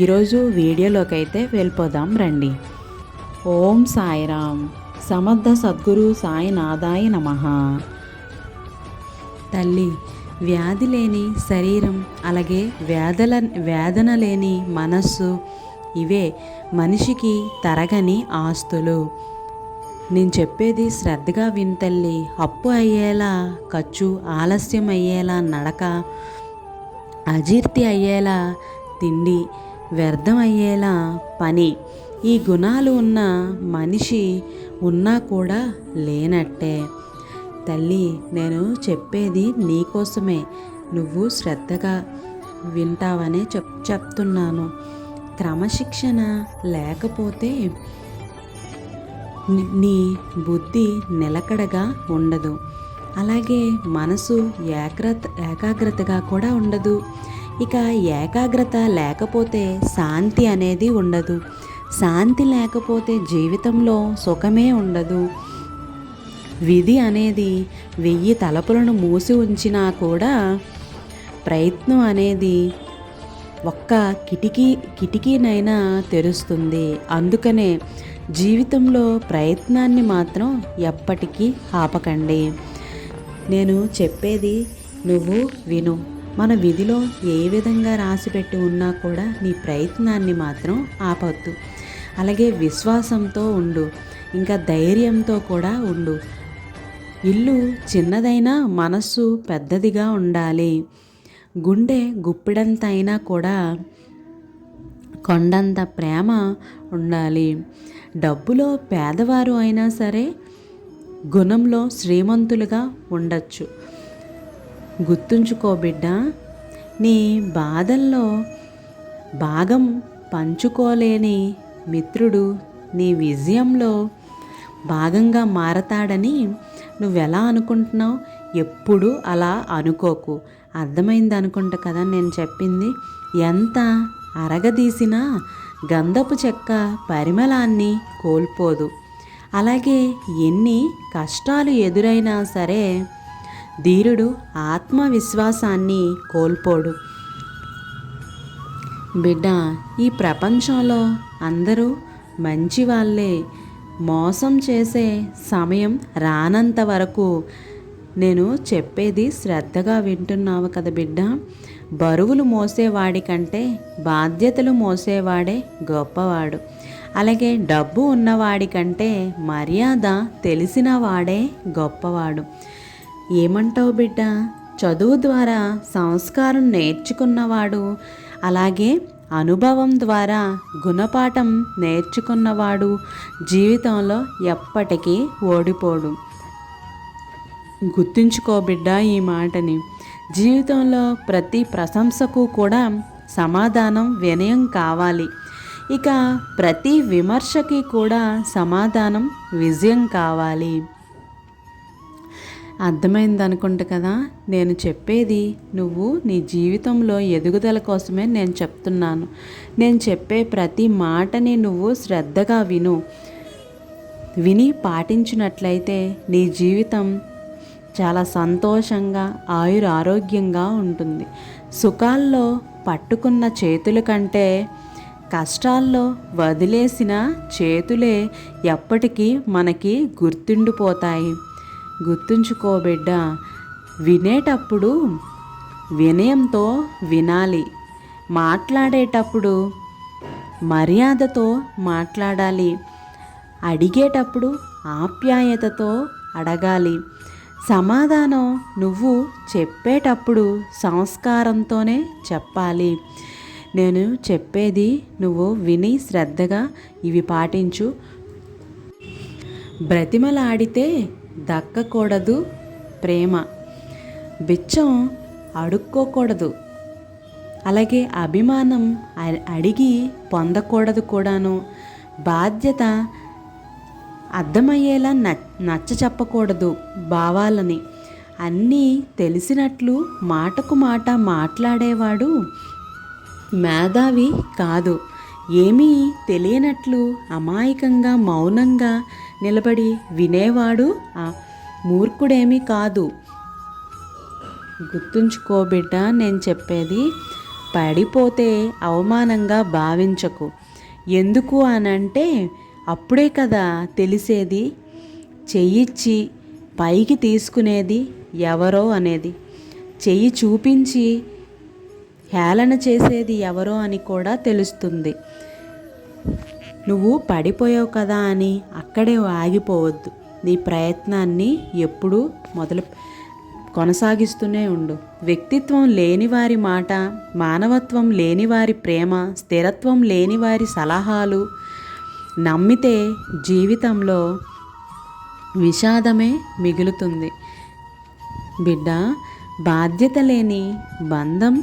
ఈరోజు వీడియోలోకి అయితే వెళ్ళిపోదాం రండి. ఓం సాయిరామ్ సమర్థ సద్గురు సాయినాథాయ నమ. తల్లి వ్యాధి లేని శరీరం అలాగే వేదల వేదన లేని మనస్సు ఇవే మనిషికి తరగని ఆస్తులు. నేను చెప్పేది శ్రద్ధగా వింతల్లి అప్పు అయ్యేలా ఖర్చు ఆలస్యం అయ్యేలా నడక అజీర్తి అయ్యేలా తిండి వ్యర్థం అయ్యేలా పని. ఈ గుణాలు ఉన్న మనిషి ఉన్నా కూడా లేనట్టే. తల్లి నేను చెప్పేది నీకోసమే నువ్వు శ్రద్ధగా వింటావనే చెప్ చెప్తున్నాను. క్రమశిక్షణ లేకపోతే నీ బుద్ధి నిలకడగా ఉండదు. అలాగే మనసు ఏకాగ్రత ఏకాగ్రతగా కూడా ఉండదు. ఇక ఏకాగ్రత లేకపోతే శాంతి అనేది ఉండదు. శాంతి లేకపోతే జీవితంలో సుఖమే ఉండదు. విధి అనేది వెయ్యి తలపులను మూసి ఉంచినా కూడా ప్రయత్నం అనేది ఒక్క కిటికీ కిటికీనైనా తెరుస్తుంది. అందుకనే జీవితంలో ప్రయత్నాన్ని మాత్రం ఎప్పటికీ ఆపకండి. నేను చెప్పేది నువ్వు విను. మన విధిలో ఏ విధంగా రాసిపెట్టి ఉన్నా కూడా నీ ప్రయత్నాన్ని మాత్రం ఆపొద్దు. అలాగే విశ్వాసంతో ఉండు ఇంకా ధైర్యంతో కూడా ఉండు. ఇల్లు చిన్నదైనా మనస్సు పెద్దదిగా ఉండాలి. గుండె గుప్పిడంత అయినా కూడా కొండంత ప్రేమ ఉండాలి. డబ్బులో పేదవారు అయినా సరే గుణంలో శ్రీమంతులుగా ఉండొచ్చు. గుర్తుంచుకో బిడ్డ నీ బాధల్లో భాగం పంచుకోలేని మిత్రుడు నీ విజయంలో భాగంగా మారతాడని నువ్వెలా అనుకుంటున్నావు? ఎప్పుడు అలా అనుకోకు. అర్థమైంది అనుకుంటా కదా నేను చెప్పింది. ఎంత అరగదీసినా గంధపు చెక్క పరిమళాన్ని కోల్పోదు. అలాగే ఎన్ని కష్టాలు ఎదురైనా సరే ధీరుడు ఆత్మవిశ్వాసాన్ని కోల్పోడు. బిడ్డ ఈ ప్రపంచంలో అందరూ మంచి వాళ్ళే మోసం చేసే సమయం రానంత వరకు నేను చెప్పేది శ్రద్ధగా వింటున్నావు కదా బిడ్డ. బరువులు మోసేవాడి కంటే బాధ్యతలు మోసేవాడే గొప్పవాడు. అలాగే డబ్బు ఉన్నవాడి కంటే మర్యాద తెలిసిన వాడే గొప్పవాడు. ఏమంటావు బిడ్డ? చదువు ద్వారా సంస్కారం నేర్చుకున్నవాడు అలాగే అనుభవం ద్వారా గుణపాఠం నేర్చుకున్నవాడు జీవితంలో ఎప్పటికీ ఓడిపోడు. గుర్తుంచుకో బిడ్డ ఈ మాటని. జీవితంలో ప్రతి ప్రశంసకు కూడా సమాధానం వినయం కావాలి. ఇక ప్రతి విమర్శకి కూడా సమాధానం విజయం కావాలి. అర్థమైంది అనుకుంటా కదా నేను చెప్పేది నువ్వు నీ జీవితంలో ఎదుగుదల కోసమే నేను చెప్తున్నాను. నేను చెప్పే ప్రతి మాటని నువ్వు శ్రద్ధగా విను. విని పాటించినట్లయితే నీ జీవితం చాలా సంతోషంగా ఆయుర ఆరోగ్యంగా ఉంటుంది. సుఖాల్లో పట్టుకున్న చేతుల కంటే కష్టాల్లో వదిలేసిన చేతులే ఎప్పటికీ మనకి గుర్తుండిపోతాయి. గుర్తుంచుకో బిడ్డ వినేటప్పుడు వినయంతో వినాలి. మాట్లాడేటప్పుడు మర్యాదతో మాట్లాడాలి. అడిగేటప్పుడు ఆప్యాయతతో అడగాలి. సమాధానం నువ్వు చెప్పేటప్పుడు సంస్కారంతోనే చెప్పాలి. నేను చెప్పేది నువ్వు విని శ్రద్ధగా ఇవి పాటించు. బ్రతిమలాడితే దక్కకూడదు ప్రేమ. బిచ్చం అడుక్కోకూడదు. అలాగే అభిమానం అడిగి పొందకూడదు కూడాను. బాధ్యత అర్థమయ్యేలా న నచ్చ చెప్పకూడదు భావాలని. అన్నీ తెలిసినట్లు మాటకు మాట మాట్లాడేవాడు మేధావి కాదు. ఏమీ తెలియనట్లు అమాయకంగా మౌనంగా నిలబడి వినేవాడు ఆ మూర్ఖుడేమీ కాదు. గుర్తుంచుకో బిడ్డ నేను చెప్పేది పడిపోతే అవమానంగా భావించకు. ఎందుకు అనంటే అప్పుడే కదా తెలిసేది. చెయ్యిచ్చి పైకి తీసుకునేది ఎవరో అనేది. చెయ్యి చూపించి హేళన చేసేది ఎవరో అని కూడా తెలుస్తుంది. నువ్వు పడిపోయావు కదా అని అక్కడే ఆగిపోవద్దు. నీ ప్రయత్నాన్ని ఎప్పుడూ మొదలు కొనసాగిస్తూనే ఉండు. వ్యక్తిత్వం లేని వారి మాట మానవత్వం లేని వారి ప్రేమ స్థిరత్వం లేని వారి సలహాలు నమ్మితే జీవితంలో విషాదమే మిగులుతుంది. బిడ్డ బాధ్యత లేని బంధం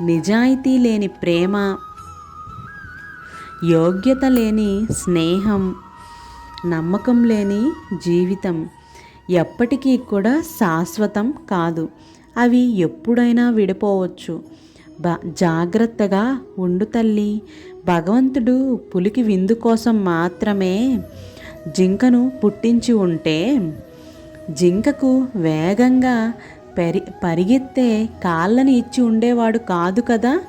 నిజాయితీ లేని ప్రేమ యోగ్యత లేని స్నేహం నమ్మకం లేని జీవితం ఎప్పటికీ కూడా శాశ్వతం కాదు. అవి ఎప్పుడైనా విడిపోవచ్చు. బ జాగ్రత్తగా ఉండు తల్లి. భగవంతుడు పులికి విందు కోసం మాత్రమే జింకను పుట్టించి ఉంటే జింకకు వేగంగా పెరి పరిగెత్తే కాళ్ళని ఇచ్చి ఉండేవాడు కాదు కదా?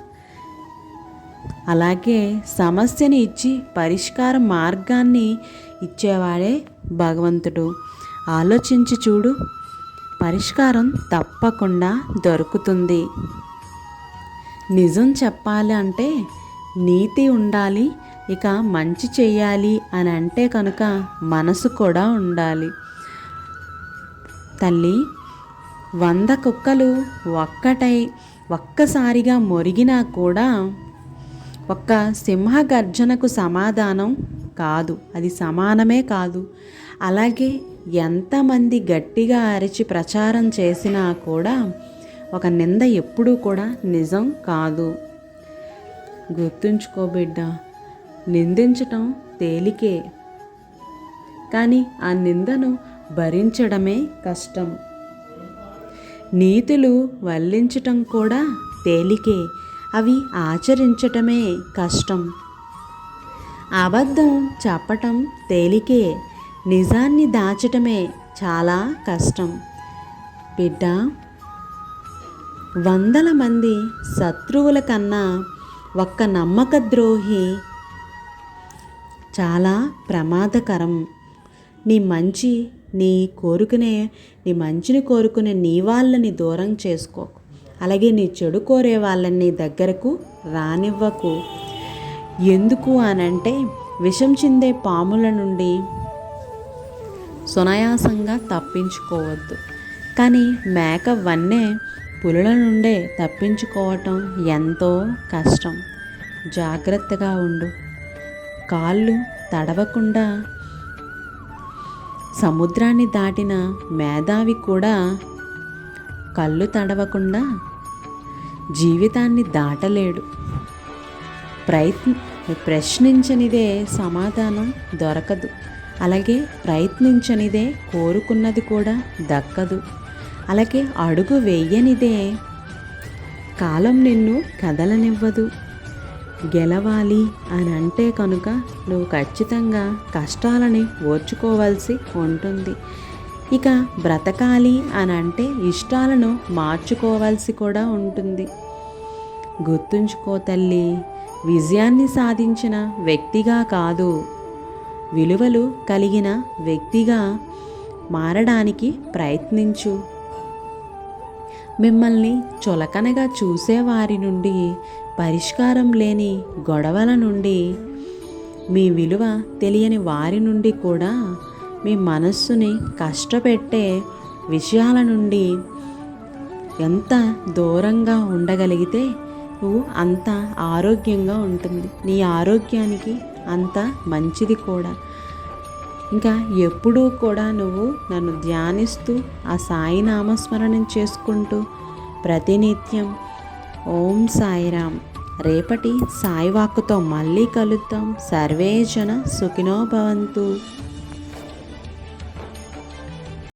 అలాగే సమస్యని ఇచ్చి పరిష్కార మార్గాన్ని ఇచ్చేవాడే భగవంతుడు. ఆలోచించి చూడు పరిష్కారం తప్పకుండా దొరుకుతుంది. నిజం చెప్పాలి అంటే నీతి ఉండాలి ఇక మంచి చేయాలి అని అంటే కనుక మనసు కూడా ఉండాలి. తల్లి వంద కుక్కలు ఒక్కటై ఒక్కసారిగా మొరిగినా కూడా ఒక్క సింహ గర్జనకు సమాధానం కాదు. అది సమానమే కాదు. అలాగే ఎంతమంది గట్టిగా అరిచి ప్రచారం చేసినా కూడా ఒక నింద ఎప్పుడూ కూడా నిజం కాదు. గుర్తుంచుకో బిడ్డ నిందించటం తేలికే. కానీ ఆ నిందను భరించడమే కష్టం. నీతులు వల్లించటం కూడా తేలికే. అవి ఆచరించటమే కష్టం. అబద్ధం చెప్పటం తేలికే నిజాన్ని దాచటమే చాలా కష్టం. బిడ్డ వందల మంది శత్రువుల కన్నా ఒక్క నమ్మక ద్రోహి చాలా ప్రమాదకరం. నీ మంచి నీ కోరుకునే నీ మంచిని కోరుకునే నీ వాళ్ళని దూరం చేసుకోకు. అలాగే నీ చెడు కోరే వాళ్ళని దగ్గరకు రానివ్వకు. ఎందుకు అనంటే విషం చిందే పాముల నుండి సునాయాసంగా తప్పించుకోవద్దు. కానీ మేక వన్నే పులుల నుండే తప్పించుకోవటం ఎంతో కష్టం. జాగ్రత్తగా ఉండు. కాళ్ళు తడవకుండా సముద్రాన్ని దాటిన మేధావి కూడా కళ్ళు తడవకుండా జీవితాన్ని దాటలేడు. ప్రయత్న ప్రశ్నించనిదే సమాధానం దొరకదు. అలాగే ప్రయత్నించనిదే కోరుకున్నది కూడా దక్కదు. అలాగే అడుగు వేయనిదే కాలం నిన్ను కదలనివ్వదు. గెలవాలి అని అంటే కనుక నువ్వు ఖచ్చితంగా కష్టాలని ఓర్చుకోవాల్సి ఉంటుంది. ఇక బ్రతకాలి అని అంటే ఇష్టాలను మార్చుకోవాల్సి కూడా ఉంటుంది. గుర్తుంచుకో తల్లి విజయాన్ని సాధించిన వ్యక్తిగా కాదు. విలువలు కలిగిన వ్యక్తిగా మారడానికి ప్రయత్నించు. మిమ్మల్ని చులకనగా చూసేవారి నుండి పరిష్కారం లేని గొడవల నుండి మీ విలువ తెలియని వారి నుండి కూడా మీ మనస్సుని కష్టపెట్టే విషయాల నుండి ఎంత దూరంగా ఉండగలిగితే నువ్వు అంత ఆరోగ్యంగా ఉంటుంది. నీ ఆరోగ్యానికి అంత మంచిది కూడా. ఇంకా ఎప్పుడూ కూడా నువ్వు నన్ను ధ్యానిస్తూ ఆ సాయి నామస్మరణం చేసుకుంటూ ప్రతినిత్యం ఓం సాయిరామ్. రేపటి సాయివాకుతో మళ్ళీ కలుద్దాం. సర్వేజన సుఖినోభవంతు సుఖినో భవంతు.